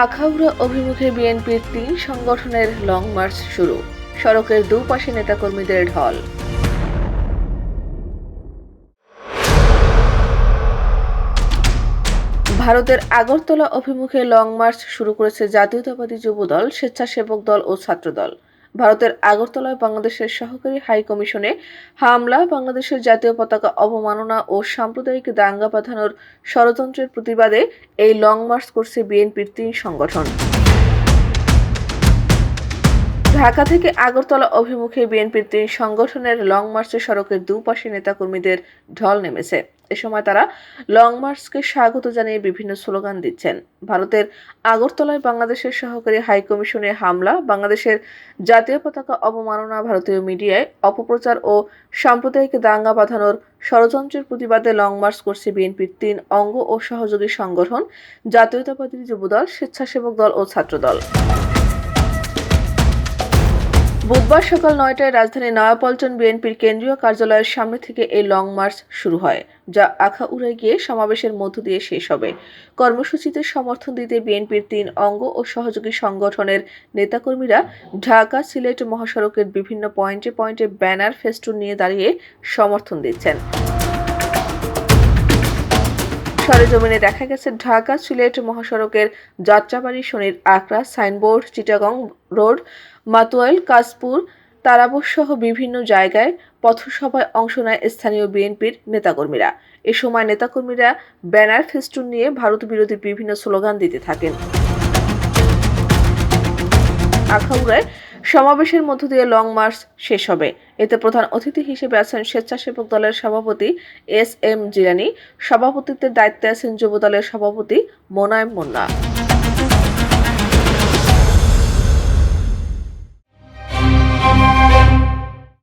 আখাউড়া অভিমুখে বিএনপির তিন সংগঠনের লং মার্চ শুরু। সড়কের দুপাশে নেতাকর্মীদের ঢল। ভারতের আগরতলা অভিমুখে লং মার্চ শুরু করেছে জাতীয়তাবাদী যুবদল, স্বেচ্ছাসেবক দল ও ছাত্রদল। ভারতের আগরতলায় বাংলাদেশের সহকারী হাই কমিশনে হামলা, বাংলাদেশের জাতীয় পতাকা অবমাননা ও সাম্প্রদায়িক দাঙ্গা বাঁধানোর ষড়যন্ত্রের প্রতিবাদে এই লং মার্চ করছে বিএনপির তিন সংগঠন। ঢাকা থেকে আগরতলা অভিমুখে বিএনপির তিন সংগঠনের লং মার্চে সড়কের দুপাশে নেতাকর্মীদের ঢল নেমেছে। এ সময় তারা লং মার্চকে স্বাগত জানিয়ে বিভিন্ন স্লোগান দিচ্ছেন। ভারতের আগরতলায় বাংলাদেশের সহকারী হাই কমিশনে হামলা, বাংলাদেশের জাতীয় পতাকা অবমাননা ভারতীয় মিডিয়ায় অপপ্রচার ও সাম্প্রদায়িক দাঙ্গা বাঁধানোর ষড়যন্ত্রের প্রতিবাদে লং মার্চ করছে বিএনপির তিন অঙ্গ ও সহযোগী সংগঠন, জাতীয়তাবাদী যুবদল, স্বেচ্ছাসেবক দল ও ছাত্রদল। বুধবার সকাল নয়টায় রাজধানী নয়াপল্টন বিএনপির কেন্দ্রীয় কার্যালয়ের সামনে থেকে এই লং মার্চ শুরু হয়, যা আখা উড়ে গিয়ে সমাবেশের মধ্য দিয়ে শেষ হবে। কর্মসূচিতে সমর্থন দিতে বিএনপির তিন অঙ্গ ও সহযোগী সংগঠনের নেতাকর্মীরা ঢাকা সিলেট মহাসড়কের বিভিন্ন পয়েন্টে পয়েন্টে ব্যানার ফেস্টুন নিয়ে দাঁড়িয়ে সমর্থন দিচ্ছেন। সরেজমিনে দেখা গেছে ঢাকা সিলেট মহাসড়কের যাত্রাবাড়ি শনির আকরা সাইনবোর্ড, চিটাগং রোড, মাতুয়াইল তারাবর সহ বিভিন্ন জায়গায় পথসভায় অংশ নেয় স্থানীয় বিএনপির নেতাকর্মীরা। এ সময় নেতাকর্মীরা ব্যানার ফেস্টুন নিয়ে ভারত বিরোধী বিভিন্ন স্লোগান দিতে থাকেন। আখাউড়ায় সমাবেশের মধ্য দিয়ে লং মার্চ শেষ হবে। এতে প্রধান অতিথি হিসেবে আছেন স্বেচ্ছাসেবক দলের সভাপতি এস এম জিলানি, সভাপতিত্বের দায়িত্বে আছেন যুব দলের সভাপতি মোনায়েম মুন্না।